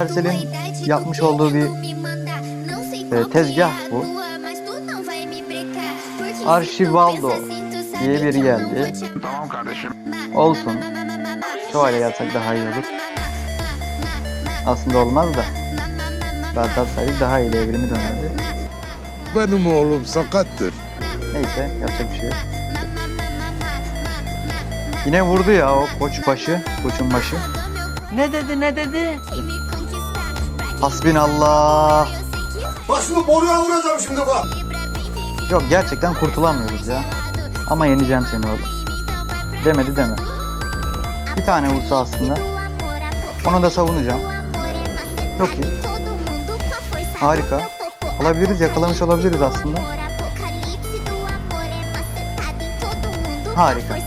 Ersel'in yapmış olduğu bir e, tezgah bu. Arşivaldo diye biri geldi. Tamam kardeşim. Olsun. Şöyle yapsak daha iyi olur. Aslında olmaz da. Galatasaray daha iyi evrimi dönerdi. Benim oğlum sakattır. Neyse yapacak bir şey yok. Yine vurdu ya o koç başı, koçun başı. Ne dedi ne dedi? Hasbinallah. Başımı boruya vuracağım şimdi bak. Yok gerçekten kurtulamıyoruz ya. Ama yeneceğim seni oğlum. Demedi deme. Bir tane vursa aslında. Onu da savunacağım. Çok iyi. Harika. Alabiliriz, yakalamış olabiliriz aslında. Harika.